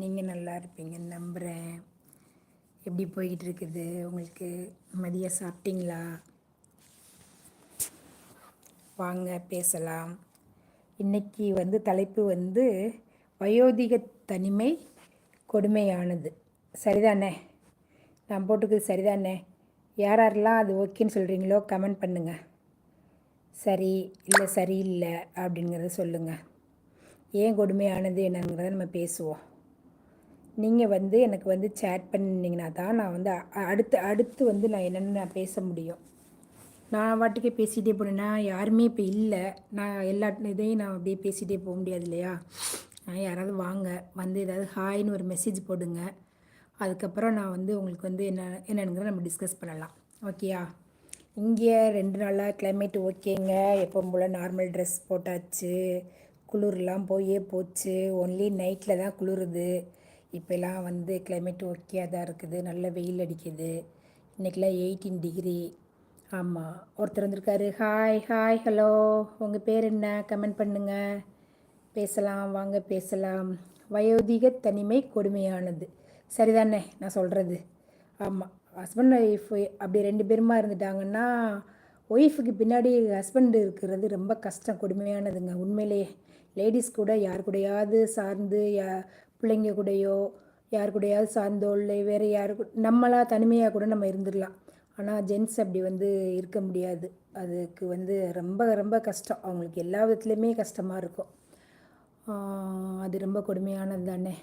நீங்கள் நல்லா இருப்பீங்கன்னு நம்புகிறேன் எப்படி போய்கிட்டு இருக்குது உங்களுக்கு மதியம் சாப்பிட்டீங்களா? வாங்க பேசலாம். இன்னைக்கு வந்து தலைப்பு வந்து வயோதிக தனிமை கொடுமையானது. சரிதானே? நான் போட்டுக்கிறது சரிதானே? யார் யாரெல்லாம் அது ஓகேன்னு சொல்கிறீங்களோ கமெண்ட் பண்ணுங்கள் சரி இல்லை சரியில்லை அப்படிங்கிறத சொல்லுங்கள் ஏன் கொடுமையானது என்னங்கிறத நம்ம பேசுவோம். நீங்கள் வந்து எனக்கு வந்து சேட் பண்ணிங்கன்னா தான் நான் வந்து அ- அடுத்து அடுத்து வந்து நான் என்னென்னு நான் பேச முடியும். நான் வாட்டுக்கே பேசிகிட்டே போனேன்னா யாருமே இப்போ இல்லை. நான் எல்லா இதையும் நான் அப்படியே பேசிகிட்டே போக முடியாது இல்லையா? நான் யாராவது வாங்க வந்து ஏதாவது ஹாய்னு ஒரு மெசேஜ் போடுங்க. அதுக்கப்புறம் நான் வந்து உங்களுக்கு வந்து என்ன என்னங்கிறத நம்ம டிஸ்கஸ் பண்ணலாம். ஓகேயா இங்கே ரெண்டு நாளாக கிளைமேட் ஓகேங்க எப்போ போல் நார்மல் ட்ரெஸ் போட்டாச்சு. குளிர்லாம் போயே போச்சு. ஒன்லி நைட்டில் தான் குளிருது. இப்போலாம் வந்து கிளைமேட் ஓகேயாக தான் இருக்குது. நல்ல வெயில் அடிக்குது. இன்றைக்கெலாம் எயிட்டீன் டிகிரி ஆமாம் ஒருத்தர் வந்திருக்காரு. ஹாய் ஹாய் ஹலோ உங்கள் பேர் என்ன? கமெண்ட் பண்ணுங்கள் பேசலாம் வாங்க பேசலாம். வயோதிக தனிமை கொடுமையானது. சரிதானே? நான் சொல்கிறது ஆமாம் ஹஸ்பண்ட் ஒய்ஃப் அப்படி ரெண்டு பேருமா இருந்துட்டாங்கன்னா ஒய்ஃபுக்கு பின்னாடி ஹஸ்பண்ட் இருக்கிறது ரொம்ப கஷ்டம் கொடுமையானதுங்க. உண்மையிலேயே லேடிஸ் கூட யார் கூடயாவது சார்ந்து யா பிள்ளைங்க கூடயோ யார் கூடயாவது சார்ந்தோ இல்லை வேறு யாரு நம்மளாக தனிமையாக கூட நம்ம இருந்துடலாம். ஆனால் ஜென்ஸ் அப்படி வந்து இருக்க முடியாது. அதுக்கு வந்து ரொம்ப ரொம்ப கஷ்டம். அவங்களுக்கு எல்லா விதத்துலேயுமே கஷ்டமாக இருக்கும். அது ரொம்ப கொடுமையானது தானே.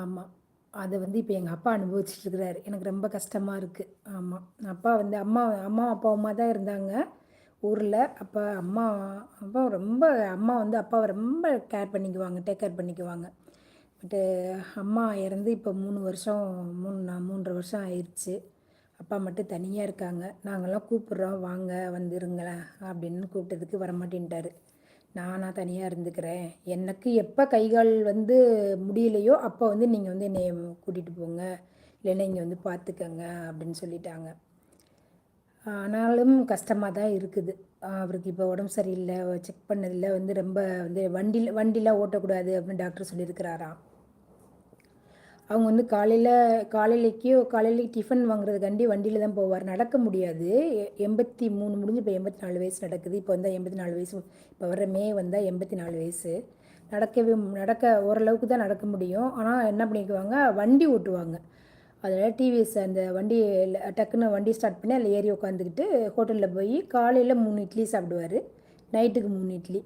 ஆமாம் அதை வந்து இப்போ எங்கள் அப்பா அனுபவிச்சுட்டு இருக்கிறாரு. எனக்கு ரொம்ப கஷ்டமாக இருக்குது ஆமாம் அப்பா வந்து அம்மா அம்மா அப்பா அம்மா தான் இருந்தாங்க. ஊரில். அப்போ அம்மா அப்பா ரொம்ப அம்மா வந்து அப்பாவை ரொம்ப கேர் பண்ணிக்குவாங்க. டேக் கேர் பண்ணிக்குவாங்க. பட்டு அம்மா இறந்து இப்போ மூணு வருஷம் மூணு நான் மூன்றரை வருஷம் ஆயிடுச்சு. அப்பா மட்டும் தனியாக இருக்காங்க. நாங்கள்லாம் கூப்பிட்றோம் வாங்க வந்துருங்களேன் அப்படின்னு கூப்பிட்டதுக்கு வரமாட்டேன்ட்டாரு. நானாக தனியாக இருந்துக்கிறேன். எனக்கு எப்போ கைகால் வந்து முடியலையோ அப்போ வந்து நீங்கள் வந்து என்னை கூட்டிகிட்டு போங்க. இல்லைன்னா இங்கே வந்து பார்த்துக்கங்க அப்படின்னு சொல்லிட்டாங்க. ஆனாலும் கஷ்டமாக தான் இருக்குது. அவருக்கு இப்போ உடம்பு சரியில்லை செக் பண்ணதில் வந்து ரொம்ப வந்து வண்டியில் வண்டிலாம் ஓட்டக்கூடாது அப்படின்னு டாக்டர் சொல்லியிருக்கிறாராம். அவங்க வந்து காலையில் காலையிலைக்கோ காலையிலே டிஃபன் வாங்குறதுக்காண்டி வண்டியில் தான் போவார். நடக்க முடியாது. எண்பத்தி மூணு முடிஞ்சு இப்போ எண்பத்தி நாலு வயசு நடக்குது. இப்போ வந்தால் எண்பத்தி நாலு வயசு இப்போ வர மே வந்தால் எண்பத்தி நாலு வயசு. நடக்கவே நடக்க ஓரளவுக்கு தான் நடக்க முடியும். ஆனால் என்ன பண்ணிக்குவாங்க? வண்டி ஓட்டுவாங்க. அதில் டிவிஎஸ் அந்த வண்டி டக்குன்னு வண்டி ஸ்டார்ட் பண்ணி அதில் ஏறி உட்காந்துக்கிட்டு ஹோட்டலில் போய் காலையில் மூணு இட்லி சாப்பிடுவார். நைட்டுக்கு மூணு இட்லி.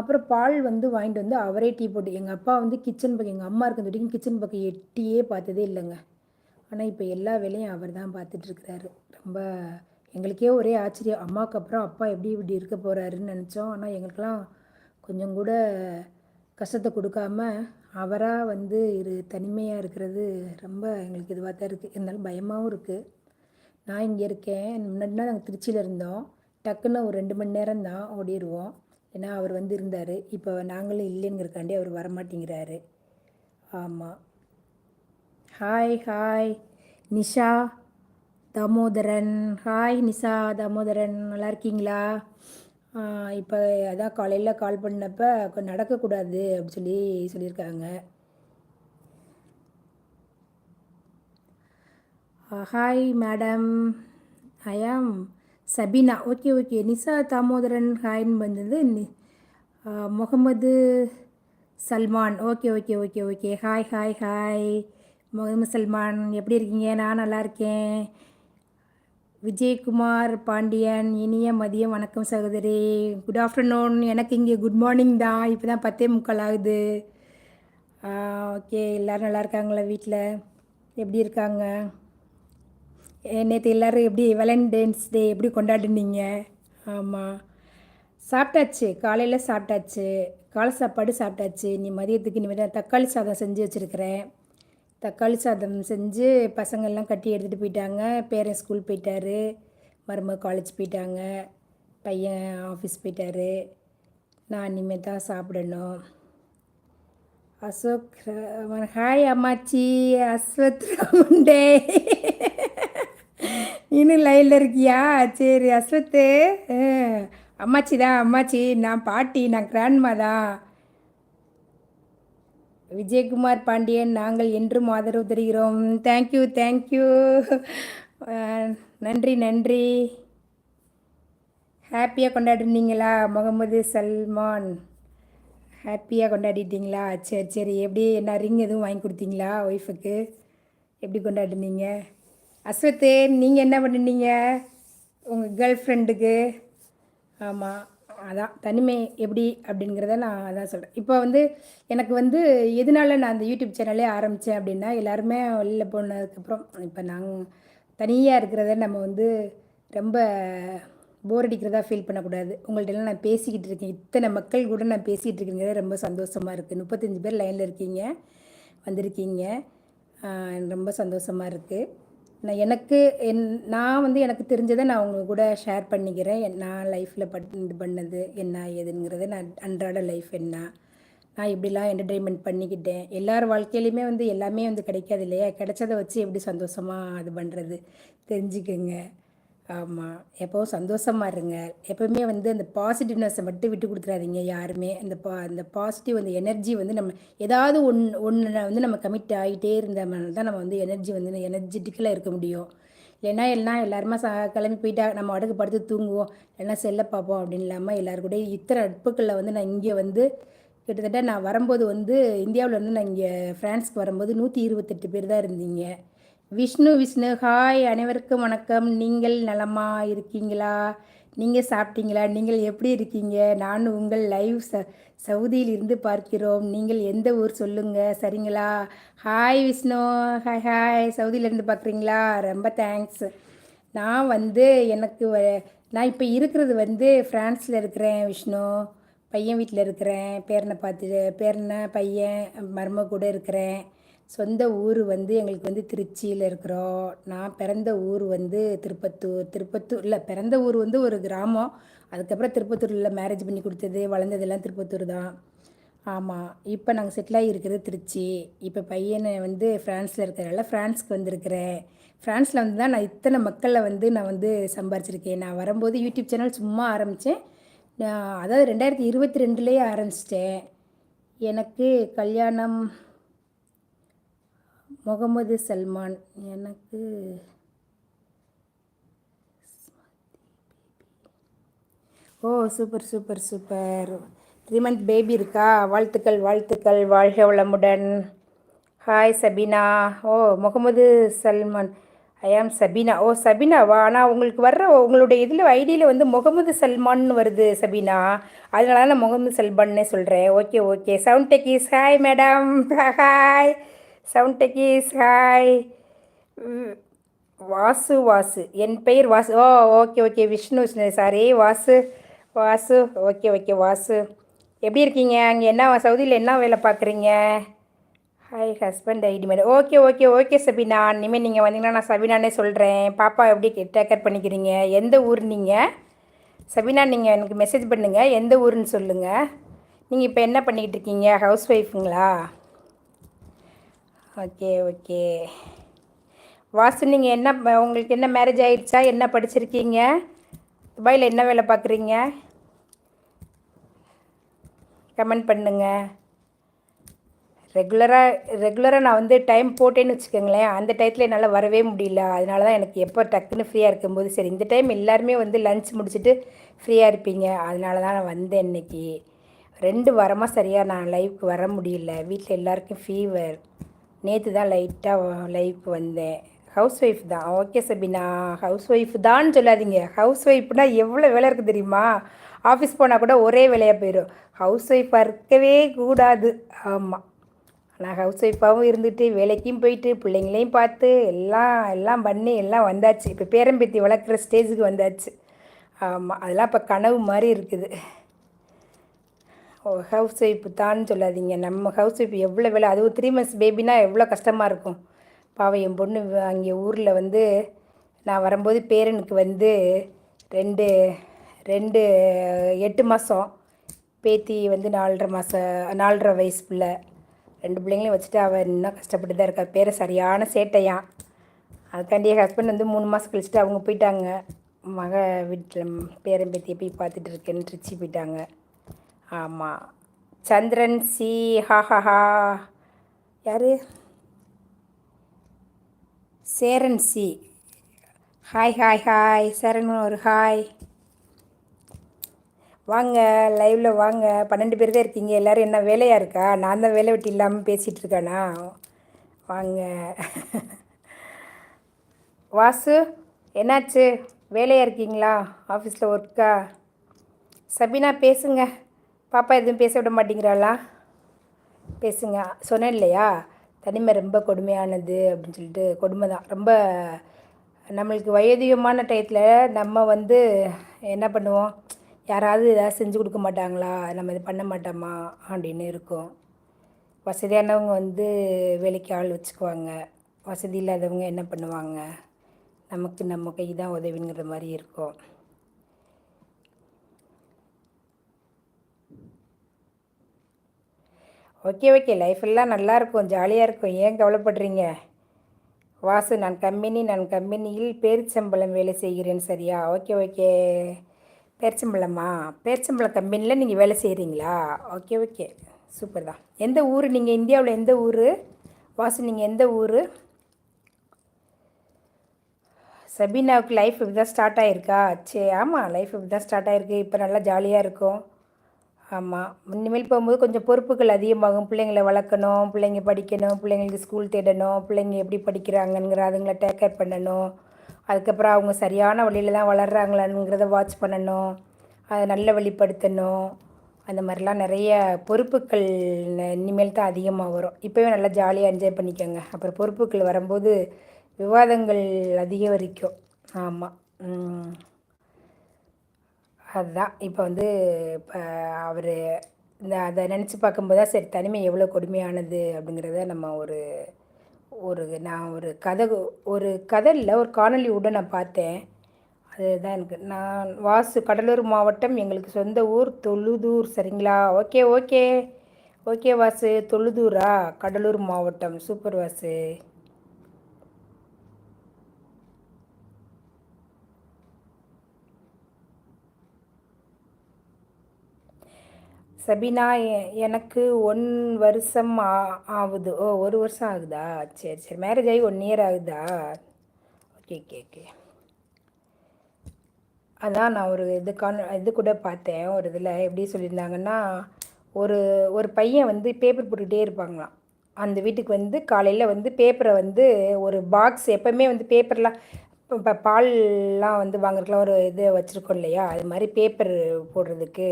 அப்புறம் பால் வந்து வாங்கிட்டு வந்து அவரே டீ போட்டு எங்கள் அப்பா வந்து கிச்சன் பக்கம் எங்கள் அம்மா இருக்கிற வரைக்கும் கிச்சன் பக்கம் எட்டியே பார்த்ததே இல்லைங்க. ஆனால் இப்போ எல்லா வேலையும் அவர் தான் பார்த்துட்ருக்கிறாரு ரொம்ப எங்களுக்கே ஒரே ஆச்சரியம். அம்மாவுக்கு அப்புறம் அப்பா எப்படி இப்படி இருக்க போகிறாருன்னு நினச்சோம். ஆனால் எங்களுக்கெல்லாம் கொஞ்சம் கூட கஷ்டத்தை கொடுக்காம அவராக வந்து இரு தனிமையாக இருக்கிறது ரொம்ப எங்களுக்கு இதுவாக தான் இருக்குது இருந்தாலும் பயமாகவும் இருக்குது நான் இங்கே இருக்கேன். முன்னாடினா நாங்கள் திருச்சியில் இருந்தோம். டக்குன்னு ஒரு ரெண்டு மணி நேரம் தான் ஓடிடுவோம் ஏன்னா அவர் வந்து இருந்தார். இப்போ நாங்களும் இல்லைங்கிறக்காண்டி அவர் வரமாட்டேங்கிறாரு. ஆமாம் hi hi Nisha Damodaran. Hi Nisha Damodaran. நல்லா இருக்கீங்களா? இப்போ அதான் காலையில் கால் பண்ணப்போ நடக்கக்கூடாது அப்படி சொல்லி சொல்லியிருக்காங்க. Hi madam I am Sabina. Okay okay. Nisha Damodaran ஹாய்ன்னு வந்தது. நி Mohammed Salman. Okay okay okay okay. Hi hi hi Mohammed Salman எப்படி இருக்கீங்க? நான் நல்லா இருக்கேன். விஜயகுமார் பாண்டியன் இனிய மதியம். வணக்கம் சகோதரி. குட் ஆஃப்டர்நூன் எனக்கு இங்கே குட் மார்னிங் தான் இப்போ தான் பத்தே முக்கால் ஆகுது. ஓகே. எல்லோரும் நல்லா இருக்காங்களா வீட்டில் எப்படி இருக்காங்க? நேற்று எல்லோரும் எப்படி வேலண்டைன்ஸ் டே எப்படி கொண்டாடினீங்க? ஆமாம் சாப்பிட்டாச்சு. காலையில் சாப்பிட்டாச்சு. காலை சாப்பாடு சாப்பிட்டாச்சு. நீ மதியத்துக்கு இனிமேல் தான் தக்காளி சாதம் செஞ்சு வச்சுருக்கிறேன். தக்காளி சாதம் செஞ்சு பசங்கள்லாம் கட்டி எடுத்துகிட்டு போயிட்டாங்க. பேரன் ஸ்கூல் போயிட்டார். மருமக காலேஜ் போயிட்டாங்க. பையன் ஆஃபீஸ் போயிட்டார். நான் இனிமேல் தான் சாப்பிடணும். அசோக் ஹாய் அம்மாச்சி. அஸ்வத் ரவுண்டே இன்னும் லைனில் இருக்கியா? சரி அஸ்வத்து. அம்மாச்சி தான் அம்மாச்சி. நான் பாட்டி நான் கிராண்ட்மா தான். விஜயகுமார் பாண்டியன் நாங்கள் என்றும் ஆதரவு தருகிறோம். தேங்க்யூ தேங்க்யூ நன்றி நன்றி. ஹாப்பியாக கொண்டாடினீங்களா முகமது சல்மான்? ஹாப்பியாக கொண்டாடிட்டீங்களா? சரி சரி. எப்படி என்ன ரிங் எதுவும் வாங்கி கொடுத்தீங்களா ஒய்ஃபுக்கு எப்படி கொண்டாடினீங்க? அஸ்வத்து நீங்கள் என்ன பண்ணினீங்க? உங்கள் கேர்ள் ஃப்ரெண்டுக்கு ஆமாம் அதான் தனிமை எப்படி அப்படிங்கிறத நான் அதான் சொல்கிறேன் இப்போ வந்து எனக்கு வந்து எதனால நான் அந்த யூடியூப் சேனலே ஆரம்பித்தேன் அப்படின்னா எல்லாருமே வெளியில் போனதுக்கப்புறம் இப்போ நாங்கள் தனியாக இருக்கிறத நம்ம வந்து ரொம்ப போர் அடிக்கிறதா ஃபீல் பண்ணக்கூடாது. உங்கள்கிட்டலாம் நான் பேசிக்கிட்டு இருக்கேன். இத்தனை மக்கள் கூட நான் பேசிகிட்டு இருக்கேங்கிறது ரொம்ப சந்தோஷமாக இருக்குது முப்பத்தஞ்சு பேர் லைனில் இருக்கீங்க வந்திருக்கீங்க. ரொம்ப சந்தோஷமாக இருக்குது நான் எனக்கு என் நான் வந்து எனக்கு தெரிஞ்சதை நான் உங்க கூட ஷேர் பண்ணிக்கிறேன். நான் லைஃப்பில் பட் இது பண்ணது என்ன ஏதுங்கிறத நான் அன்றாட லைஃப் என்ன நான் இப்படிலாம் என்டர்டெயின்மெண்ட் பண்ணிக்கிட்டேன். எல்லார் வாழ்க்கையிலையுமே வந்து எல்லாமே வந்து கிடைக்காது இல்லையா? கிடைச்சதை வச்சு எப்படி சந்தோஷமாக இது பண்ணுறது தெரிஞ்சுக்கோங்க. ஆமாம் எப்போவும் சந்தோஷமாக இருங்க. எப்போவுமே வந்து அந்த பாசிட்டிவ்னஸை மட்டும் விட்டு கொடுத்துறாதீங்க யாருமே. அந்த பா அந்த பாசிட்டிவ் அந்த எனர்ஜி வந்து நம்ம ஏதாவது ஒன்று ஒன்று வந்து நம்ம கமிட் ஆகிட்டே இருந்தோம்னா தான் நம்ம வந்து எனர்ஜி வந்து எனர்ஜெட்டிக்கலாக இருக்க முடியும். இல்லைன்னா எல்லாம் எல்லாருமே ச கிளம்பி போயிட்டா நம்ம அடுக்கு படுத்து தூங்குவோம். இல்லைன்னா செல்ல பார்ப்போம் அப்படின்னு இல்லாமல் எல்லாருக்கூட இத்தனை நட்புக்களில் வந்து நான் இங்கே வந்து கிட்டத்தட்ட நான் வரும்போது வந்து இந்தியாவில் வந்து நான் இங்கே ஃப்ரான்ஸ்க்கு வரும்போது நூற்றி இருபத்தெட்டு பேர் தான் இருந்தீங்க. விஷ்ணு விஷ்ணு ஹாய் அனைவருக்கும் வணக்கம். நீங்கள் நலமா இருக்கீங்களா? நீங்கள் சாப்பிட்டீங்களா? நீங்கள் எப்படி இருக்கீங்க? நான் உங்கள் லைவ் ச சவுதியில் இருந்து பார்க்கிறோம். நீங்கள் எந்த ஊர் சொல்லுங்கள் சரிங்களா? ஹாய் விஷ்ணு. ஹாய் ஹாய் சவுதியிலேருந்து பார்க்குறீங்களா? ரொம்ப தேங்க்ஸ் நான் வந்து எனக்கு நான் இப்போ இருக்கிறது வந்து ஃப்ரான்ஸில் இருக்கிறேன் விஷ்ணு. பையன் வீட்டில் இருக்கிறேன். பேரனை பார்த்து பேரனை பையன் மரும கூட இருக்கிறேன். சொந்த ஊர் வந்து எங்களுக்கு வந்து திருச்சியில் இருக்கிறோம். நான் பிறந்த ஊர் வந்து திருப்பத்தூர் திருப்பத்தூர் இல்லை பிறந்த ஊர் வந்து ஒரு கிராமம். அதுக்கப்புறம் திருப்பத்தூரில் மேரேஜ் பண்ணி கொடுத்தது வளர்ந்ததெல்லாம் திருப்பத்தூர் தான். ஆமாம் இப்போ நாங்கள் செட்டில் இருக்கிறது திருச்சி. இப்போ பையனை வந்து ஃப்ரான்ஸில் இருக்கிறனால ஃப்ரான்ஸ்க்கு வந்திருக்கிறேன். ஃப்ரான்ஸில் வந்து தான் நான் இத்தனை மக்களில் வந்து நான் வந்து சம்பாரிச்சிருக்கேன். நான் வரும்போது யூடியூப் சேனல் சும்மா ஆரம்பித்தேன் நான் அதாவது ரெண்டாயிரத்தி இருபத்தி ரெண்டுலேயே ஆரம்பிச்சிட்டேன். எனக்கு கல்யாணம் முகமது சல்மான். எனக்கு ஓ super super super three month baby இருக்கா? வாழ்த்துக்கள் வாழ்த்துக்கள். வாழ்க வளமுடன். Hi Sabina. Oh Mohammed Salman. I am Sabina. Oh சபீனாவா ஆனால் உங்களுக்கு வர்ற உங்களுடைய இதில் ஐடியில் வந்து முகமது சல்மான்னு வருது சபீனா. அதனால தான் நான் முகமது சல்மான்னே சொல்கிறேன் okay okay sound techies hi madam hi sound techies hi Vasu Vasu என் பெயர் Vasu oh okay okay Vishnu sorry Vasu Vasu okay okay Vasu எப்படி இருக்கீங்க அங்கே என்ன சவுதியில் என்ன வேலை பார்க்குறீங்க hi husband IT madam okay okay okay Sabina இனிமேல் நீங்கள் வந்தீங்கன்னா நான் சபினானே சொல்கிறேன் பாப்பா எப்படி டேக்கர் பண்ணிக்கிறீங்க எந்த ஊர் நீங்கள் சபினா நீங்கள் எனக்கு மெசேஜ் பண்ணுங்கள் எந்த ஊருன்னு சொல்லுங்கள் நீங்கள் இப்போ என்ன பண்ணிக்கிட்டு இருக்கீங்க ஹவுஸ் ஒய்ஃபுங்களா ஓகே ஓகே. வாசு நீங்கள் என்ன உங்களுக்கு என்ன மேரேஜ் ஆகிடுச்சா என்ன படிச்சிருக்கீங்க? துபாயில் என்ன வேலை பார்க்குறீங்க? கமெண்ட் பண்ணுங்க. ரெகுலராக ரெகுலராக நான் வந்து டைம் போட்டேன்னு வச்சுக்கோங்களேன். அந்த டயத்தில் என்னால் வரவே முடியல. அதனால தான் எனக்கு எப்போ டக்குன்னு ஃப்ரீயாக இருக்கும்போது சரி இந்த டைம் எல்லாருமே வந்து லன்ச் முடிச்சுட்டு ஃப்ரீயாக இருப்பீங்க. அதனால தான் நான் வந்தேன் இன்றைக்கி ரெண்டு வாரமாக சரியாக நான் லைவுக்கு வர முடியல. வீட்டில் எல்லாருக்கும் ஃபீவர் நேற்று தான் லைட்டாக லைஃப் வந்தேன். ஹவுஸ் ஒய்ஃப் தான். ஓகே சபினா. ஹவுஸ் ஒய்ஃப் தான் சொல்லாதீங்க. ஹவுஸ் ஒய்ஃப்னா எவ்வளோ வேலை இருக்குது தெரியுமா? ஆஃபீஸ் போனால் கூட ஒரே வேலையாக போயிடும். ஹவுஸ் ஒய்ஃபாக இருக்கவே கூடாது. ஆமாம் நான் ஹவுஸ் ஒய்ஃபாகவும் இருந்துட்டு வேலைக்கும் போயிட்டு பிள்ளைங்களையும் பார்த்து எல்லாம் எல்லாம் பண்ணி எல்லாம் வந்தாச்சு. இப்போ பேரம்பேத்தி வளர்க்குற ஸ்டேஜுக்கு வந்தாச்சு. ஆமாம் அதெல்லாம் இப்போ கனவு மாதிரி இருக்குது. ஹவுஸ் ஒய்ஃப் தான் சொல்லாதீங்க. நம்ம ஹவுஸ் ஒய்ஃப் எவ்வளோ வேலை அதுவும் த்ரீ மந்த்ஸ் பேபினா எவ்வளோ கஷ்டமாக இருக்கும். பாவம் என் பொண்ணு அங்கே ஊரில் வந்து நான் வரும்போது பேரனுக்கு வந்து ரெண்டு ரெண்டு எட்டு மாதம் பேத்தி வந்து நாலரை மாதம் நாலரை வயசு பிள்ளை. ரெண்டு பிள்ளைங்களையும் வச்சுட்டு அவள் இன்னும் கஷ்டப்பட்டு தான் இருக்கா. பேரை சரியான சேட்டையான் அதுக்காண்டி என் ஹஸ்பண்ட் வந்து மூணு மாதம் கழிச்சுட்டு அவங்க போயிட்டாங்க. மக வீட்டில் பேரன் பேத்தியை போய் பார்த்துட்டு இருக்கேன்னு ட்ரிச்சி போயிட்டாங்க. ஆமாம் சந்திரன் சி ஹாஹாஹா யார்? Cheran C. Hi hi hi. சரண் ஒரு ஹாய். வாங்க லைவில் வாங்க. பன்னெண்டு பேர் தான் இருக்கீங்க. எல்லோரும் என்ன வேலையாக இருக்கா? நான் தான் வேலை வெட்டி இல்லாமல் பேசிகிட்டு இருக்கேனா? வாங்க. வாசு என்னாச்சு? வேலையாக இருக்கீங்களா? ஆஃபீஸில் ஒர்க்கா? சபினா பேசுங்க. பாப்பா எதுவும் பேச விட மாட்டேங்கிறாளா? பேசுங்க. சொன்னேன் இல்லையா? தனிமை ரொம்ப கொடுமையானது அப்படின்னு சொல்லிட்டு கொடுமை தான். ரொம்ப நம்மளுக்கு வயதிகமான டயத்தில் நம்ம வந்து என்ன பண்ணுவோம்? யாராவது ஏதாவது செஞ்சு கொடுக்க மாட்டாங்களா? நம்ம இது பண்ண மாட்டோமா? அப்படின்னு இருக்கும். வசதியானவங்க வந்து வேலைக்கு ஆள் வச்சுக்குவாங்க. வசதி இல்லாதவங்க என்ன பண்ணுவாங்க? நமக்கு நம்ம கை தான் உதவிங்கிற மாதிரி இருக்கும். Okay okay. லைஃப் எல்லாம் நல்லாயிருக்கும் ஜாலியாக இருக்கும். ஏன் கவலைப்படுறீங்க? வாசு நான் கம்பெனி நான் கம்பெனியில் பேரிச்சம்பளம் வேலை செய்கிறேன் சரியா? Okay okay. பேரிச்சம்பளமா? பேரிச்சம்பளம் கம்பெனியில் நீங்கள் வேலை செய்கிறீங்களா ஓகே ஓகே. சூப்பர் தான். எந்த ஊர்? நீங்கள் இந்தியாவில் எந்த ஊர்? வாசு நீங்கள் எந்த ஊர்? சபீனாவுக்கு லைஃப் இப்படி தான் ஸ்டார்ட் ஆகிருக்கா சே ஆமாம் லைஃப் இப்படி தான் ஸ்டார்ட் ஆகிருக்கு இப்போ நல்லா ஜாலியாக இருக்கும். ஆமாம் இனிமேல் போகும்போது கொஞ்சம் பொறுப்புகள் அதிகமாகும். பிள்ளைங்களை வளர்க்கணும் பிள்ளைங்க படிக்கணும் பிள்ளைங்களுக்கு ஸ்கூல் தேடணும் பிள்ளைங்க எப்படி படிக்கிறாங்கங்கிற அதுங்களை டேக் கேர் பண்ணணும். அதுக்கப்புறம் அவங்க சரியான வழியில் தான் வளர்கிறாங்களாங்கிறத வாட்ச் பண்ணணும். அதை நல்ல வழிப்படுத்தணும். அந்த மாதிரிலாம் நிறைய பொறுப்புகள் இனிமேல் தான் அதிகமாக வரும். இப்போவே நல்லா ஜாலியாக என்ஜாய் பண்ணிக்கோங்க. அப்புறம் பொறுப்புகள் வரும்போது விவாதங்கள் அதிகரிக்கும். ஆமாம் அதுதான் இப்போ வந்து இப்போ அவர் இந்த அதை நினச்சி பார்க்கும்போது தான் சரி தனிமை எவ்வளோ கொடுமையானது அப்படிங்கிறத நம்ம ஒரு ஒரு நான் ஒரு கதை ஒரு கதை இல்லை ஒரு காணொலி விட நான் பார்த்தேன். அதுதான் எனக்கு நான் வாசு கடலூர் மாவட்டம் எங்களுக்கு சொந்த ஊர் தொழுதூர் சரிங்களா? Okay okay. ஓகே வாசு. தொழுதூரா? கடலூர் மாவட்டம் சூப்பர் வாசு. சபினா எனக்கு ஒன் வருஷம் ஆ ஆகுது. ஓ ஒரு வருஷம் ஆகுதா? சரி சரி. மேரேஜ் ஆகி ஒன் இயர் ஆகுதா? ஓகே ஓகே ஓகே அதான் நான் ஒரு இதுக்கான இது கூட பார்த்தேன். ஒரு இதில் எப்படி சொல்லியிருந்தாங்கன்னா ஒரு ஒரு பையன் வந்து பேப்பர் போட்டுக்கிட்டே இருப்பாங்களாம். அந்த வீட்டுக்கு வந்து காலையில் வந்து பேப்பரை வந்து ஒரு பாக்ஸ் எப்போவுமே வந்து பேப்பர்லாம் இப்போ பால்லாம் வந்து வாங்குறதுக்குலாம் ஒரு இது வச்சுருக்கோம் இல்லையா? அது மாதிரி பேப்பர் போடுறதுக்கு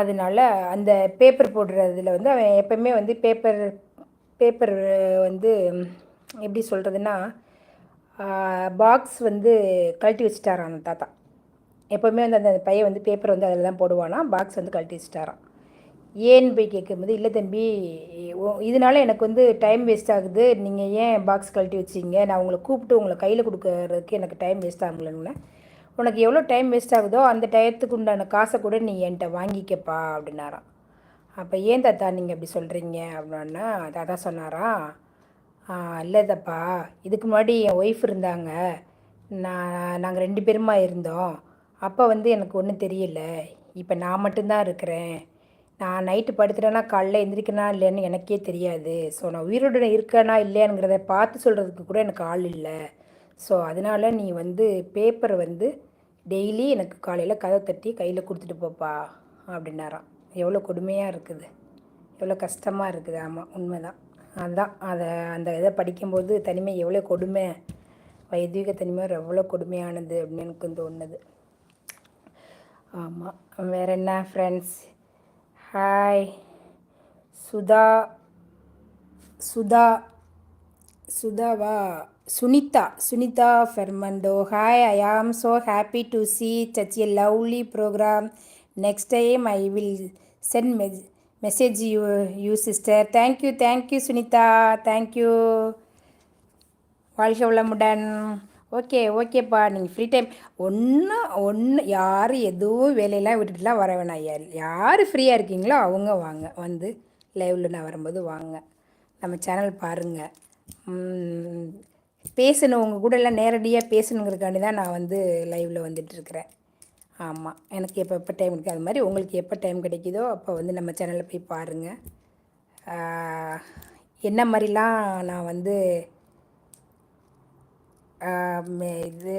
அதனால அந்த பேப்பர் போடுறதுல வந்து அவன் எப்போவுமே வந்து பேப்பர் பேப்பர் வந்து எப்படி சொல்கிறதுன்னா பாக்ஸ் வந்து கழட்டி வச்சுட்டாரான் அந்த தாத்தா. எப்போவுமே வந்து அந்த பையன் வந்து பேப்பர் வந்து அதில் தான் போடுவானா பாக்ஸ் வந்து கழட்டி வச்சுட்டாரான் ஏன்னு போய் கேட்கும்போது இல்லை தம்பி இதனால எனக்கு வந்து டைம் வேஸ்ட் ஆகுது. நீங்கள் ஏன் பாக்ஸ் கழட்டி வச்சிங்க? நான் உங்களை கூப்பிட்டு உங்களை கையில் கொடுக்கறதுக்கு எனக்கு டைம் வேஸ்ட் ஆகலன்னு. உனக்கு எவ்வளோ டைம் வேஸ்ட் ஆகுதோ அந்த டயத்துக்கு உண்டான காசை கூட நீ என்கிட்ட வாங்கிக்கப்பா அப்படின்னாராம். அப்போ ஏன் தாத்தா நீங்கள் அப்படி சொல்கிறீங்க அப்படின்னா தாத்தா சொன்னாரா இல்லை தாப்பா இதுக்கு முன்னாடி என் ஒய்ஃப் இருந்தாங்க. நான் நாங்கள் ரெண்டு பேருமா இருந்தோம். அப்போ வந்து எனக்கு ஒன்றும் தெரியல. இப்போ நான் மட்டும்தான் இருக்கிறேன். நான் நைட்டு படுத்துட்டேன்னா காலைல எந்திரிக்கனா இல்லைன்னு எனக்கே தெரியாது. ஸோ நான் உயிரோடு இருக்கேனா இல்லையாங்கிறத பார்த்து சொல்கிறதுக்கு கூட எனக்கு ஆள் இல்லை. ஸோ அதனால் நீ வந்து பேப்பரை வந்து டெய்லி எனக்கு காலையில் கதை தட்டி கையில் கொடுத்துட்டு போப்பா அப்படின்னாராம். எவ்வளோ கொடுமையாக இருக்குது. எவ்வளோ கஷ்டமாக இருக்குது. ஆமாம் உண்மை தான் அதுதான் அதை அந்த இதை படிக்கும்போது தனிமை எவ்வளோ கொடுமை. வைதீக தனிமை எவ்வளோ கொடுமையானது அப்படின்னு எனக்கு தோணுது. ஆமாம் வேறு என்ன friends hi Sudha Sudha சுதாவா? Sunitha Sunitha Fernando hi I am so happy to see such a lovely programme next time I will send mess message you you sister thank you thank you Sunitha thank you வாழ்க வளமுடன் okay ஓகேப்பா நீங்கள் free time ஒன்றும் ஒன்று யார் எதுவும் வேலையெல்லாம் விட்டுட்டுலாம் வர வேணாம் யார் யார் ஃப்ரீயாக இருக்கீங்களோ அவங்க வாங்க வந்து லைவில் நான் வரும்போது வாங்க நம்ம சேனல் பாருங்கள் பேசணும் உங்கள் கூட எல்லாம் நேரடியாக பேசணுங்கிறதுக்காண்டி தான் நான் வந்து லைவில் வந்துட்டுருக்கிறேன். ஆமாம் எனக்கு எப்போ எப்போ டைம் இருக்குது அது மாதிரி உங்களுக்கு எப்போ டைம் கிடைக்குதோ அப்போ வந்து நம்ம சேனலில் போய் பாருங்கள் என்ன மாதிரிலாம் நான் வந்து இது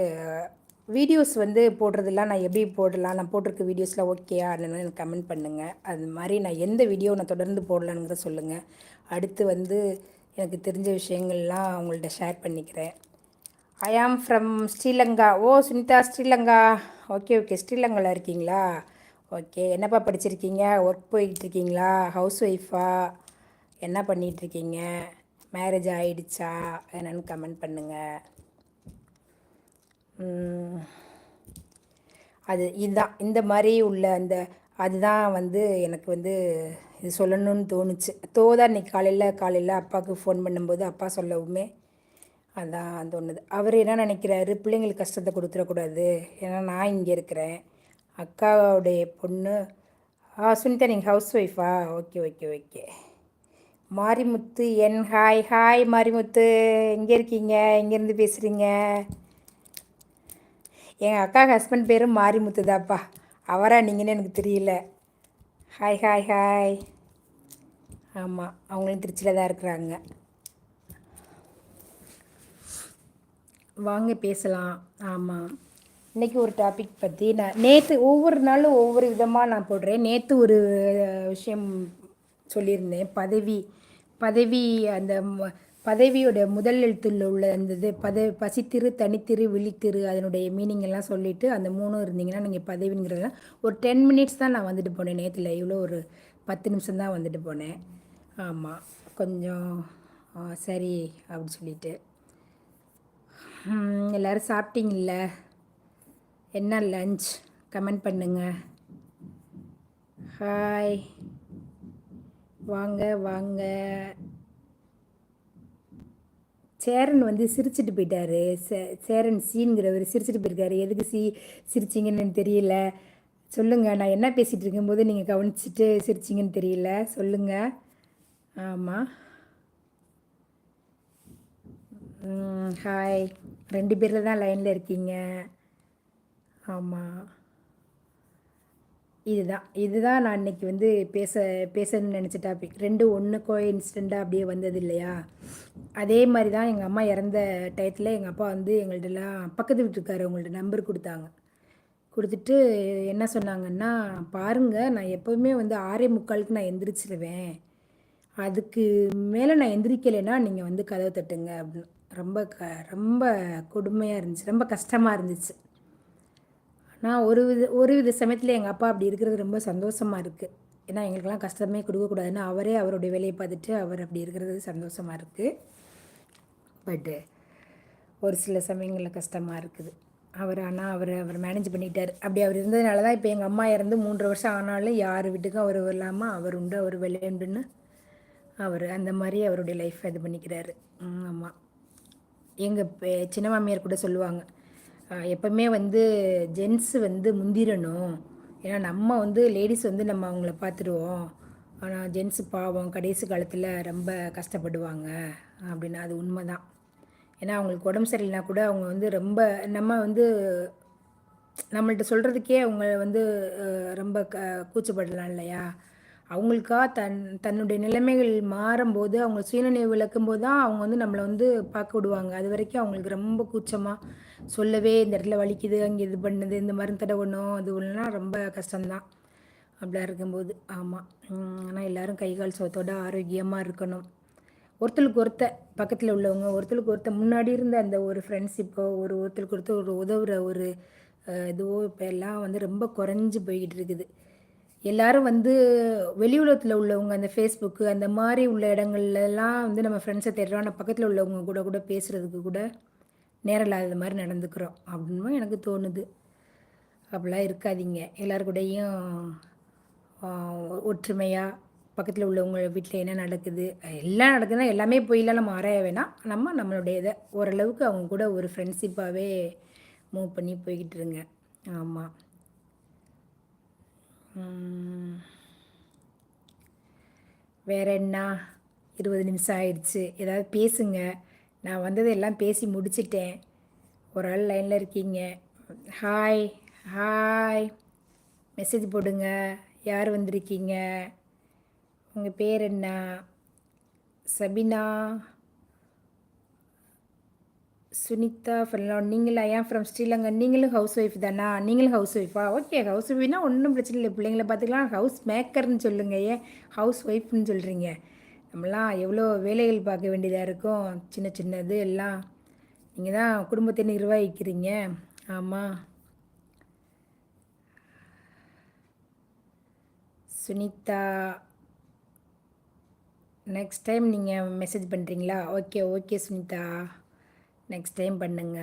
வீடியோஸ் வந்து போடுறதெல்லாம் நான் எப்படி போடலாம் நான் போட்டிருக்க வீடியோஸில் ஓகேயா இல்லைன்னு எனக்கு கமெண்ட் பண்ணுங்கள் அது மாதிரி நான் எந்த வீடியோ நான் தொடர்ந்து போடலான்ங்கிறத சொல்லுங்கள் அடுத்து வந்து எனக்கு தெரிஞ்ச விஷயங்கள்லாம் அவங்கள்ட்ட ஷேர் பண்ணிக்கிறேன். I am from Sri Lanka. Oh Sunitha Sri Lanka. Okay okay ஸ்ரீலங்காவில் இருக்கீங்களா? ஓகே என்னப்பா படிச்சிருக்கீங்க? ஒர்க் போயிட்டுருக்கீங்களா? ஹவுஸ் ஒய்ஃபா என்ன பண்ணிகிட்ருக்கீங்க மேரேஜ் ஆகிடுச்சா என்னென்னு கமெண்ட் பண்ணுங்கள் அது இதுதான். இந்த மாதிரி உள்ள அந்த அதுதான் வந்து எனக்கு வந்து இது சொல்லணும்னு தோணுச்சு. தோதா இன்றைக்கி காலையில் காலையில் அப்பாவுக்கு ஃபோன் பண்ணும்போது அப்பா சொல்லவுமே அதான் தோணுது அவர் என்ன நினைக்கிறாரு? பிள்ளைங்களுக்கு கஷ்டத்தை கொடுத்துடக்கூடாது. ஏன்னா நான் இங்கே இருக்கிறேன். அக்காவுடைய பொண்ணு ஆ சுனிதா நீங்கள் ஹவுஸ் ஒய்ஃபா ஓகே ஓகே ஓகே. மாரிமுத்து என் ஹாய் ஹாய் மாரிமுத்து. எங்கே இருக்கீங்க? எங்கேருந்து பேசுகிறீங்க எங்கள் அக்கா ஹஸ்பண்ட் பேரும் மாரிமுத்து தாப்பா அவரா நீங்கன்னு எனக்கு தெரியல. ஹாய் ஹாய் ஹாய் ஆமாம் அவங்களும் திருச்சியில் தான் இருக்கிறாங்க. வாங்க பேசலாம். ஆமாம் இன்றைக்கி ஒரு டாபிக் பற்றி நான் நேற்று ஒவ்வொரு நாளும் ஒவ்வொரு விதமாக நான் போடுறேன். நேற்று ஒரு விஷயம் சொல்லியிருந்தேன். பதவி பதவி அந்த பதவியோட முதல் எழுத்தில் உள்ள அந்த இது பத பசித்திரு தனித்திரு விழித்திரு அதனுடைய மீனிங் எல்லாம் சொல்லிவிட்டு அந்த மூணும் இருந்தீங்கன்னா நீங்கள் பதவிங்கிறதெல்லாம் ஒரு டென் மினிட்ஸ் தான் நான் வந்துட்டு போனேன். நேற்றுல இவ்வளோ ஒரு பத்து நிமிஷம் தான் வந்துட்டு போனேன். ஆமாம் கொஞ்சம் சரி அப்படின்னு சொல்லிட்டு. எல்லோரும் சாப்பிட்டீங்கல்ல? என்ன லஞ்ச் கமெண்ட் பண்ணுங்க. ஹாய் வாங்க வாங்க. சேரன் வந்து சிரிச்சிட்டு போயிட்டாரு. சே சேரன் சீன்கிறவர் சிரிச்சிட்டு போயிருக்காரு. எதுக்கு சி சிரிச்சிங்கன்னு தெரியல. சொல்லுங்கள் நான் என்ன பேசிகிட்டு இருக்கும்போது நீங்கள் கவனிச்சிட்டு சிரிச்சிங்கன்னு தெரியல. சொல்லுங்கள் ஆமாம் ஹாய் ரெண்டு பேரில் தான் லைனில் இருக்கீங்க. ஆமாம் இதுதான். இதுதான் நான் இன்றைக்கி வந்து பேச பேசணும்னு நினச்ச டாபிக் ரெண்டு ஒன்று கோ அப்படியே வந்தது இல்லையா? அதே மாதிரி தான் எங்கள் அம்மா இறந்த டயத்தில் எங்கள் அப்பா வந்து எங்கள்கிட்டலாம் பக்கத்து வீட்டுக்காரு உங்கள்கிட்ட நம்பர் கொடுத்தாங்க. கொடுத்துட்டு என்ன சொன்னாங்கன்னா பாருங்கள் நான் எப்போவுமே வந்து ஆறே முக்காலுக்கு நான் எந்திரிச்சிருவேன். அதுக்கு மேலே நான் எந்திரிக்கலைன்னா நீங்கள் வந்து கதவை தட்டுங்க அப்படின்னு. ரொம்ப க ரொம்ப கொடுமையாக இருந்துச்சு. ரொம்ப கஷ்டமாக இருந்துச்சு. ஆனால் ஒரு வித ஒரு வித சமயத்தில் எங்கள் அப்பா அப்படி இருக்கிறது ரொம்ப சந்தோஷமாக இருக்குது ஏன்னா எங்களுக்கெல்லாம் கஷ்டமே கொடுக்கக்கூடாதுன்னு அவரே அவருடைய வேலையை பார்த்துட்டு அவர் அப்படி இருக்கிறது சந்தோஷமாக இருக்குது பட்டு ஒரு சில சமயங்களில் கஷ்டமாக இருக்குது. அவர் ஆனால் அவர் அவர் மேனேஜ் பண்ணிட்டார். அப்படி அவர் இருந்ததுனால தான் இப்போ எங்கள் அம்மா இறந்து மூன்று வருஷம் ஆனாலும் யார் வீட்டுக்கும் அவர் இல்லாமல் அவர் உண்டு அவர் விளையாண்டுன்னு அவர் அந்த மாதிரி அவருடைய லைஃப் இது பண்ணிக்கிறாரு. ஆமாம் எங்கள் சின்ன மாமியார் கூட சொல்லுவாங்க எப்போவுமே வந்து ஜென்ஸ் வந்து முந்திரணும். ஏன்னா நம்ம வந்து லேடிஸ் வந்து நம்ம அவங்கள பார்த்துருவோம். ஆனால் ஜென்ஸு பாவம் கடைசி காலத்தில் ரொம்ப கஷ்டப்படுவாங்க. அப்படின்னா அது உண்மை தான் ஏன்னா அவங்களுக்கு உடம்பு சரியில்லைனா கூட அவங்க வந்து ரொம்ப நம்ம வந்து நம்மள்கிட்ட சொல்கிறதுக்கே அவங்க வந்து ரொம்ப க கூச்சப்படலாம் இல்லையா? அவங்களுக்கா தன் தன்னுடைய நிலைமைகள் மாறும்போது அவங்க சுயநினைவு விளக்கும்போது தான் அவங்க வந்து நம்மளை வந்து பார்க்க விடுவாங்க. அது வரைக்கும் அவங்களுக்கு ரொம்ப கூச்சமாக சொல்லவே இந்த இடத்துல வலிக்குது அங்கே இது பண்ணுது இந்த மருந்து தடவணும் அது ஒன்றுலாம் ரொம்ப கஷ்டம்தான். அப்படிலாம் இருக்கும்போது ஆமாம் ஆனால் எல்லோரும் கை கால் சோத்தோட ஆரோக்கியமாக இருக்கணும். ஒருத்தருக்கு ஒருத்த பக்கத்தில் உள்ளவங்க ஒருத்தருக்கு ஒருத்த முன்னாடி இருந்த அந்த ஒரு ஃப்ரெண்ட்ஷிப்போ ஒரு ஒருத்தருக்கு ஒருத்தர் ஒரு உதவுற ஒரு இதுவோ இப்போ எல்லாம் வந்து ரொம்ப குறைஞ்சி போய்கிட்டு இருக்குது. எல்லாரும் வந்து வெளி உலகத்தில் உள்ளவங்க அந்த ஃபேஸ்புக்கு அந்த மாதிரி உள்ள இடங்கள்லாம் வந்து நம்ம ஃப்ரெண்ட்ஸை தேடுறோம். ஆனால் பக்கத்தில் உள்ளவங்க கூட கூட பேசுகிறதுக்கு கூட நேரம் இல்லாத மாதிரி நடந்துக்கிறோம் அப்படின்னு எனக்கு தோணுது. அப்படிலாம் இருக்காதீங்க. எல்லாருக்கூடையும் ஒற்றுமையாக பக்கத்தில் உள்ளவங்க வீட்டில் என்ன நடக்குது எல்லாம் நடக்குதுன்னா எல்லாமே போயிலாம் நம்ம ஆராய வேணாம். நம்ம நம்மளுடைய இதை ஓரளவுக்கு அவங்க கூட ஒரு ஃப்ரெண்ட்ஷிப்பாகவே மூவ் பண்ணி போய்கிட்டு இருங்க. ஆமாம் வேற என்ன? இருபது நிமிஷம் ஆயிடுச்சு. ஏதாவது பேசுங்க. நான் வந்ததை எல்லாம் பேசி முடிச்சிட்டேன். ஒரு ஆள் லைனில் இருக்கீங்க. ஹாய். ஹாய். மெசேஜ் போடுங்க. யார் வந்திருக்கீங்க? உங்கள் பேர் என்ன? சபினா. சுனிதா ஃப்ரெண்ட் நீங்கள்? ஏன் ஃப்ரம் ஸ்ரீலங்கா? நீங்களும் ஹவுஸ் ஒய்ஃப் தானா? நீங்களும் ஹவுஸ் ஒய்ஃபா ஓகே ஹவுஸ் ஒய்ஃப்னா ஒன்றும் பிரச்சனை இல்லை. பிள்ளைங்கள பார்த்துக்கலாம். ஹவுஸ் மேக்கர்னு சொல்லுங்க. ஏன் ஹவுஸ் ஒய்ஃப்னு சொல்கிறீங்க நம்மளாம் எவ்வளோ வேலைகள் பார்க்க வேண்டியதாக இருக்கும். சின்ன சின்னது எல்லாம். நீங்கள் தான் குடும்பத்தை நிர்வகிக்கிறீங்க. ஆமாம் சுனிதா நெக்ஸ்ட் டைம் நீங்கள் மெசேஜ் பண்ணுறீங்களா okay okay Sunitha. Next time பண்ணுங்க.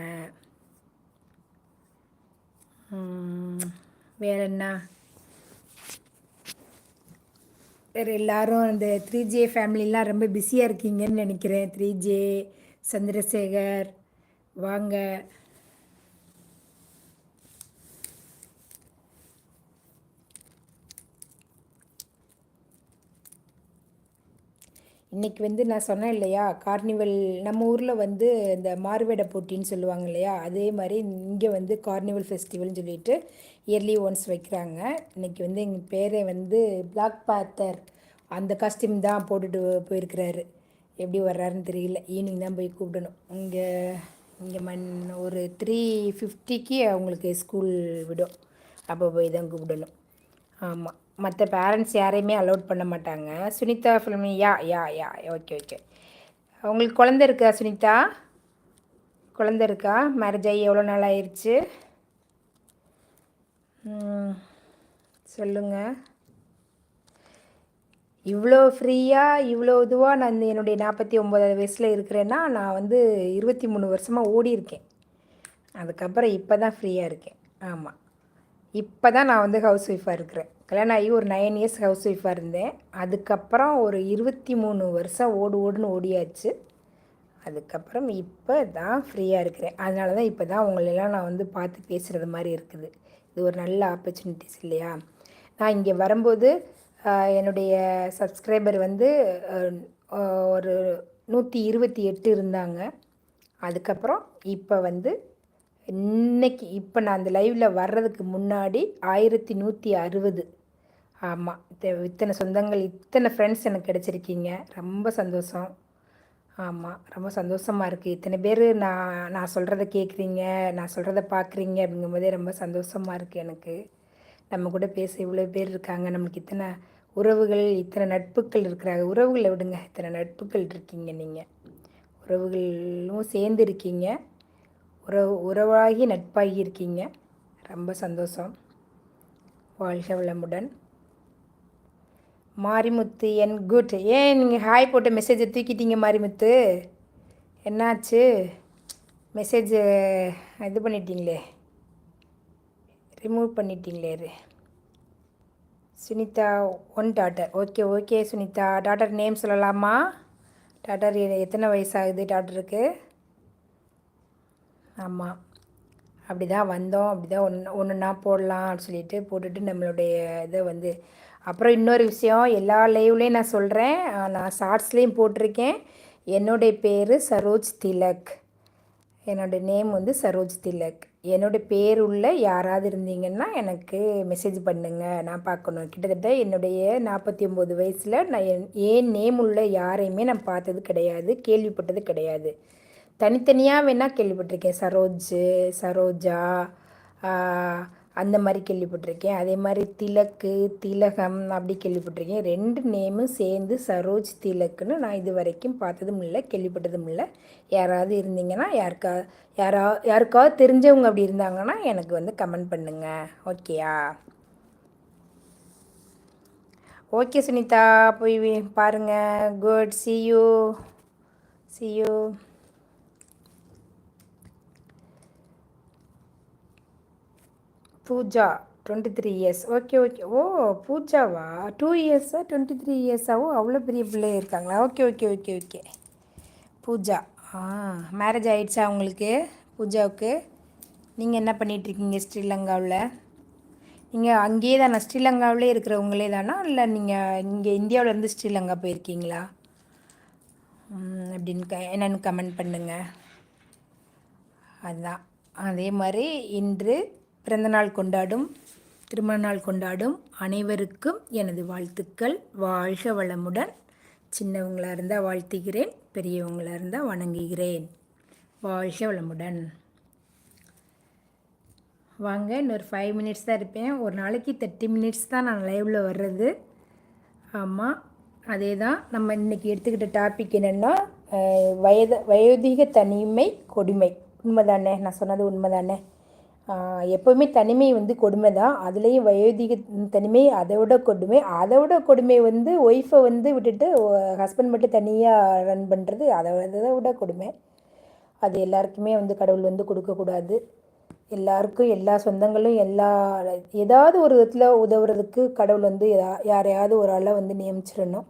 வேறு வேற என்ன? வேறு எல்லாரும் இந்த த்ரீ ஜே ஃபேமிலிலாம் ரொம்ப பிஸியாக இருக்கீங்கன்னு நினைக்கிறேன். த்ரீ ஜே சந்திரசேகர் வாங்க. இன்னைக்கு வந்து நான் சொன்னேன் இல்லையா கார்னிவல் நம்ம ஊரில் வந்து இந்த மாறுவேட போட்டின்னு சொல்லுவாங்க இல்லையா அதே மாதிரி இங்கே வந்து கார்னிவல் ஃபெஸ்டிவல்னு சொல்லிட்டு இயர்லி ஒன்ஸ் வைக்கிறாங்க. இன்னைக்கு வந்து எங்கள் பேரை வந்து பிளாக் பேத்தர் அந்த காஸ்டியூம் தான் போட்டுட்டு போயிருக்கிறாரு. எப்படி வர்றாருன்னு தெரியல. ஈவினிங் தான் போய் கூப்பிடணும். இங்கே இங்கே மண் ஒரு த்ரீ ஃபிஃப்டிக்கு அவங்களுக்கு ஸ்கூல் விடும். அப்போ போய் தான் கூப்பிடணும். ஆமாம் மற்ற பேரண்ட்ஸ் யாரையுமே அலோட் பண்ண மாட்டாங்க. Sunitha film yeah yeah yeah. Okay okay உங்களுக்கு குழந்த இருக்கா சுனிதா? குழந்த இருக்கா? மேரேஜ் ஆகி எவ்வளோ நாள் ஆயிடுச்சு சொல்லுங்கள் இவ்வளோ ஃப்ரீயாக இவ்வளோ இதுவாக நான் என்னுடைய நாற்பத்தி ஒம்போதாவது வயசில் இருக்கிறேன்னா நான் வந்து இருபத்தி மூணு வருஷமாக ஓடி இருக்கேன் அதுக்கப்புறம் இப்போ தான் ஃப்ரீயாக இருக்கேன். ஆமாம் இப்போ தான் நான் வந்து ஹவுஸ் ஒய்ஃபாக இருக்கிறேன். கல்யாணம் ஆகி ஒரு நைன் இயர்ஸ் ஹவுஸ் ஒய்ஃபாக இருந்தேன். அதுக்கப்புறம் ஒரு இருபத்தி மூணு வருஷம் ஓடு ஓடுன்னு ஓடியாச்சு. அதுக்கப்புறம் இப்போ தான் ஃப்ரீயாக இருக்கிறேன். அதனால தான் இப்போ தான் உங்களெல்லாம் நான் வந்து பார்த்து பேசுகிறது மாதிரி இருக்குது. இது ஒரு நல்ல ஆப்பர்ச்சுனிட்டிஸ் இல்லையா? நான் இங்கே வரும்போது என்னுடைய சப்ஸ்கிரைபர் வந்து ஒரு நூற்றி இருபத்தி எட்டு இருந்தாங்க. அதுக்கப்புறம் இப்போ வந்து இன்னைக்கு இப்போ நான் அந்த லைவில் வர்றதுக்கு முன்னாடி ஆயிரத்தி நூற்றி அறுபது. ஆமாம் இத்தனை சொந்தங்கள் இத்தனை ஃப்ரெண்ட்ஸ் எனக்கு கிடச்சிருக்கீங்க. ரொம்ப சந்தோஷம். ஆமாம் ரொம்ப சந்தோஷமாக இருக்குது இத்தனை பேர் நான் நான் சொல்கிறத கேட்குறீங்க நான் சொல்கிறத பார்க்குறீங்க அப்படிங்கும்போதே ரொம்ப சந்தோஷமாக இருக்குது எனக்கு. நம்ம கூட பேச இவ்வளோ பேர் இருக்காங்க. நம்மளுக்கு இத்தனை உறவுகள் இத்தனை நட்புகள் இருக்கிறாங்க. உறவுகளை விடுங்க. இத்தனை நட்புகள் இருக்கீங்க நீங்கள் உறவுகளும் சேர்ந்து இருக்கீங்க. உறவு உறவாகி நட்பாகி இருக்கீங்க ரொம்ப சந்தோஷம். வாழ்க வளமுடன். மாரிமுத்து என் குட் ஏன் நீங்கள் ஹாய் போட்ட மெசேஜை தூக்கிட்டீங்க மாரிமுத்து? என்னாச்சு? மெசேஜ் இது பண்ணிட்டீங்களே. ரிமூவ் பண்ணிட்டீங்களே இது. Sunitha one daughter okay okay Sunitha. Daughter name சொல்லலாமா? டாட்டர் எத்தனை வயசாகுது டாட்டருக்கு ஆமாம் அப்படி தான் வந்தோம். அப்படி தான் ஒன்று ஒன்றுனா போடலாம் அப்படின்னு சொல்லிட்டு போட்டுட்டு நம்மளுடைய இதை வந்து அப்புறம் இன்னொரு விஷயம் எல்லா லைவ்லேயும் நான் சொல்கிறேன் நான் ஷார்ட்ஸ்லேயும் போட்டிருக்கேன். என்னுடைய பேர் சரோஜ் திலக். என்னோட நேம் வந்து சரோஜ் திலக். என்னோட பேர் உள்ள யாராவது இருந்தீங்கன்னா எனக்கு மெசேஜ் பண்ணுங்கள் நான் பார்க்கணும். கிட்டத்தட்ட என்னுடைய நாற்பத்தி ஒம்பது வயசில் நான் என் ஏன் நேம் உள்ள யாரையுமே நான் பார்த்தது கிடையாது கேள்விப்பட்டது கிடையாது. தனித்தனியாக வேணால் கேள்விப்பட்டிருக்கேன். சரோஜ் சரோஜா அந்த மாதிரி கேள்விப்பட்டிருக்கேன். அதே மாதிரி திலக்கு திலகம் அப்படி கேள்விப்பட்டிருக்கேன். ரெண்டு நேமும் சேர்ந்து சரோஜ் திலக்குன்னு நான் இது வரைக்கும் பார்த்ததும் இல்லை கேள்விப்பட்டதும் இல்லை. யாராவது இருந்தீங்கன்னா யாருக்கா யாரா யாருக்காவது தெரிஞ்சவங்க அப்படி இருந்தாங்கன்னா எனக்கு வந்து கமெண்ட் பண்ணுங்கள் ஓகேயா? ஓகே சுனிதா போய் பாருங்கள் good see you see you Pooja twenty three years okay okay ஓ பூஜாவா? டூ இயர்ஸா டுவெண்ட்டி த்ரீ இயர்ஸாவோ அவ்வளோ பெரிய பிள்ளை இருக்காங்களா? Okay okay okay okay Pooja. ஆ மேரேஜ் ஆகிடுச்சா உங்களுக்கு பூஜாவுக்கு? நீங்கள் என்ன பண்ணிகிட்ருக்கீங்க ஸ்ரீலங்காவில்? நீங்கள் அங்கேயே தானே? ஸ்ரீலங்காவிலே இருக்கிறவங்களே தானா? இல்லை நீங்கள் இங்கே இந்தியாவிலேருந்து ஸ்ரீலங்கா போயிருக்கீங்களா? அப்படின்னு க என்னென்னு கமெண்ட் பண்ணுங்கள் அதுதான். அதே மாதிரி இன்று பிறந்தநாள் கொண்டாடும் திருமண நாள் கொண்டாடும் அனைவருக்கும் எனது வாழ்த்துக்கள். வாழ்க வளமுடன். சின்னவங்களாக இருந்தால் வாழ்த்துகிறேன் பெரியவங்களாக இருந்தால் வணங்குகிறேன். வாழ்க வளமுடன். வாங்க இன்னொரு ஃபைவ் மினிட்ஸ் தான் இருப்பேன். ஒரு நாளைக்கு தேர்ட்டி மினிட்ஸ் தான் நான் லைவில் வர்றது. ஆமாம் அதே தான் நம்ம இன்றைக்கி எடுத்துக்கிட்ட டாபிக் என்னென்னா வயது வயோதிக தனிமை கொடுமை. உண்மை தானே நான் சொன்னது உண்மை தானே எப்போவுமே தனிமை வந்து கொடுமை தான். அதுலேயும் வயோதிக தனிமை அதை விட கொடுமை. அதை விட கொடுமை வந்து ஒய்ஃபை வந்து விட்டுட்டு ஹஸ்பண்ட் மட்டும் தனியாக ரன் பண்ணுறது அதை விட கொடுமை. அது எல்லாருக்குமே வந்து கடவுள் வந்து கொடுக்கக்கூடாது எல்லாருக்கும் எல்லா சொந்தங்களும் எல்லா ஏதாவது ஒரு விதத்தில் உதவுறதுக்கு கடவுள் வந்து யாரையாவது ஒரு ஆளை வந்து நியமிச்சிடணும்.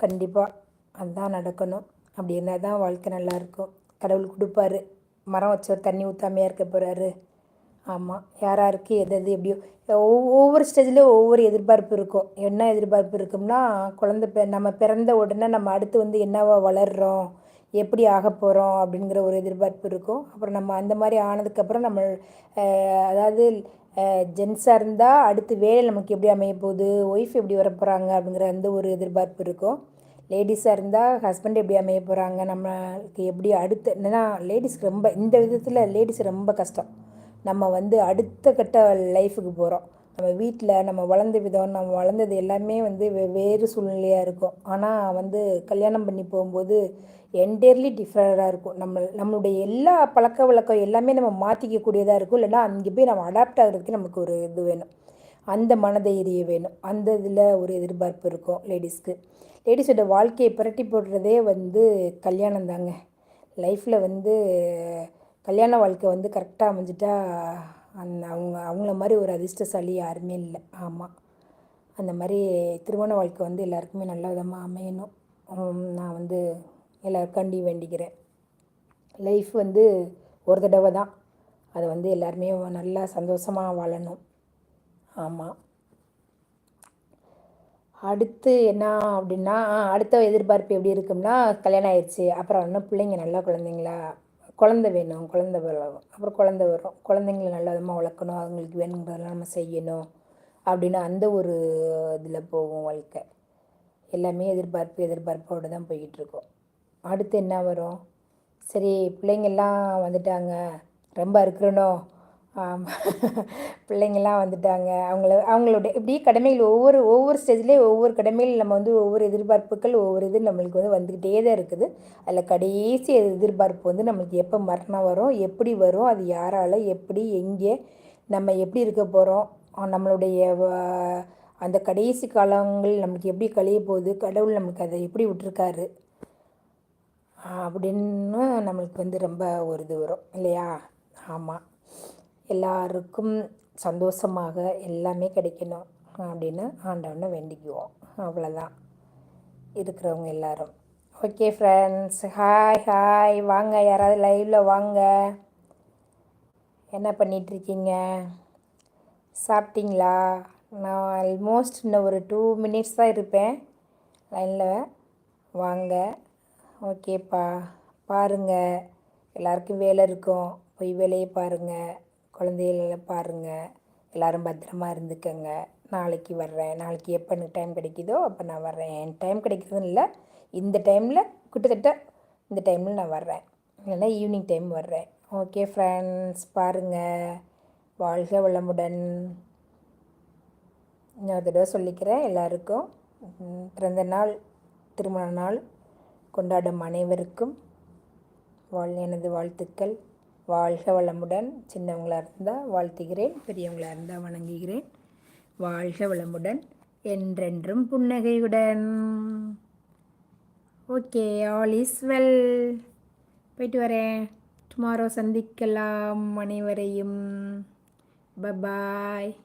கண்டிப்பாக அதுதான் நடக்கணும். அப்படி இருந்தால் தான் வாழ்க்கை நல்லாயிருக்கும் கடவுள் கொடுப்பாரு. மரம் வச்சவர் தண்ணி ஊற்றாமையாக இருக்க போகிறாரு ஆமாம் யாராருக்கு எது எது எப்படியோ ஒவ்வொரு ஸ்டேஜ்லேயும் ஒவ்வொரு எதிர்பார்ப்பு இருக்கும். என்ன எதிர்பார்ப்பு இருக்கும்னா குழந்த நம்ம பிறந்த உடனே நம்ம அடுத்து வந்து என்னவா வளர்கிறோம் எப்படி ஆக போகிறோம் அப்படிங்கிற ஒரு எதிர்பார்ப்பு இருக்கும். அப்புறம் நம்ம அந்த மாதிரி ஆனதுக்கப்புறம் நம்ம அதாவது ஜென்ஸாக இருந்தால் அடுத்து வேலை நமக்கு எப்படி அமைய போகுது ஒய்ஃப் எப்படி வர போகிறாங்க அப்படிங்கிற அந்த ஒரு எதிர்பார்ப்பு இருக்கும். லேடிஸாக இருந்தால் ஹஸ்பண்ட் எப்படி அமைய போகிறாங்க நம்மளுக்கு எப்படி அடுத்து என்னென்னா லேடிஸ்க்கு ரொம்ப இந்த விதத்தில் லேடிஸ் ரொம்ப கஷ்டம். நம்ம வந்து அடுத்த கட்ட லைஃபுக்கு போகிறோம் நம்ம வீட்டில் நம்ம வளர்ந்த விதம் நம்ம வளர்ந்தது எல்லாமே வந்து வேறு சூழ்நிலையாக இருக்கும். ஆனால் வந்து கல்யாணம் பண்ணி போகும்போது என்டையர்லி டிஃப்ரெண்டாக இருக்கும். நம்ம நம்மளுடைய எல்லா பழக்க வழக்கம் எல்லாமே நம்ம மாற்றிக்கக்கூடியதாக இருக்கும். இல்லைன்னா அங்கே போய் நம்ம அடாப்ட் ஆகிறதுக்கு நமக்கு ஒரு இது வேணும். அந்த மனதைரியம் வேணும். அந்த இதில் ஒரு எதிர்பார்ப்பு இருக்கும் லேடிஸ்க்கு லேடிஸோட வாழ்க்கையை புரட்டி போடுறதே வந்து கல்யாணம் தாங்க. லைஃப்பில் வந்து கல்யாண வாழ்க்கை வந்து கரெக்டாக அமைஞ்சிட்டா அந்த அவங்க அவங்கள மாதிரி ஒரு அதிர்ஷ்டசாலி யாருமே இல்லை. ஆமாம் அந்த மாதிரி திருமண வாழ்க்கை வந்து எல்லாருக்குமே நல்ல விதமாக அமையணும். நான் வந்து எல்லாருக்காண்டி வேண்டிக்கிறேன். லைஃப் வந்து ஒரு தடவை தான். அதை வந்து எல்லாருமே நல்லா சந்தோஷமாக வாழணும். ஆமாம் அடுத்து என்ன அப்படின்னா அடுத்த எதிர்பார்ப்பு எப்படி இருக்கும்னா கல்யாணம் ஆயிடுச்சு அப்புறம் இன்னும் பிள்ளைங்க நல்லா குழந்தைங்களா? குழந்த வேணும் குழந்த வரும் அப்புறம் குழந்த வரும். குழந்தைங்கள நல்ல விதமாக வளர்க்கணும். அவங்களுக்கு வேணுங்கிறதெல்லாம் நம்ம செய்யணும். அப்படின்னு அந்த ஒரு இதில் போகும் வாழ்க்கை. எல்லாமே எதிர்பார்ப்பு எதிர்பார்ப்போடு தான் போய்கிட்டுருக்கோம் அடுத்து என்ன வரும்? சரி பிள்ளைங்கள்லாம் வந்துட்டாங்க. ரொம்ப இருக்கிறனோ பிள்ளைங்கள்லாம் வந்துட்டாங்க. அவங்கள அவங்களோட இப்படி கடமைகள் ஒவ்வொரு ஒவ்வொரு ஸ்டேஜ்லேயும் ஒவ்வொரு கடமையில் நம்ம வந்து ஒவ்வொரு எதிர்பார்ப்புகள் ஒவ்வொரு இது நம்மளுக்கு வந்து வந்துக்கிட்டே தான் இருக்குது. அதில் கடைசி எதிர்பார்ப்பு வந்து நம்மளுக்கு எப்போ மரணம் வரும் எப்படி வரும் அது யாரால் எப்படி எங்கே நம்ம எப்படி இருக்க போகிறோம் நம்மளுடைய அந்த கடைசி காலங்கள் நம்மளுக்கு எப்படி கழிய போகுது கடவுள் நமக்கு அதை எப்படி விட்டுருக்காரு அப்படின்னு நம்மளுக்கு வந்து ரொம்ப ஒரு இது வரும். இல்லையா? ஆமாம் எல்லாருக்கும் சந்தோஷமாக எல்லாமே கிடைக்கணும் அப்படின்னு ஆண்டவனை வேண்டிக்குவோம். அவ்வளோதான் இருக்கிறவங்க எல்லாரும். ஓகே ஃப்ரெண்ட்ஸ் ஹாய் ஹாய் வாங்க யாராவது லைவில் வாங்க. என்ன பண்ணிகிட்ருக்கீங்க சாப்பிட்டீங்களா? நான் ஆல்மோஸ்ட் இன்னும் ஒரு டூ மினிட்ஸ் தான் இருப்பேன். லைனில் வாங்க. ஓகேப்பா பாருங்கள் எல்லாருக்கும் வேலை இருக்கும். போய் வேலையை பாருங்கள் குழந்தைகள பாருங்கள் எல்லோரும் பத்திரமா இருந்துக்கங்க. நாளைக்கு வர்றேன். நாளைக்கு எப்போ எனக்கு டைம் கிடைக்குதோ அப்போ நான் வர்றேன். என் டைம் கிடைக்கிறதுன்னு இல்லை. இந்த டைமில் கிட்டத்தட்ட இந்த டைமில் நான் வர்றேன். இல்லைன்னா ஈவினிங் டைம் வர்றேன். ஓகே ஃப்ரெண்ட்ஸ் பாருங்கள் வாழ்க வளமுடன். இன்னொரு தடவை சொல்லிக்கிறேன். எல்லாருக்கும் பிறந்த நாள் திருமண நாள் கொண்டாடும் அனைவருக்கும் வாழ் எனது வாழ்த்துக்கள். வாழ்க வளமுடன். சின்னவங்களாக இருந்தால் வாழ்த்துகிறேன் பெரியவங்களாக இருந்தால் வணங்குகிறேன். வாழ்க வளமுடன் என்றென்றும் புன்னகையுடன். Okay all is well. போயிட்டு வரேன். டுமாரோ சந்திக்கலாம் அனைவரையும். பபாய்.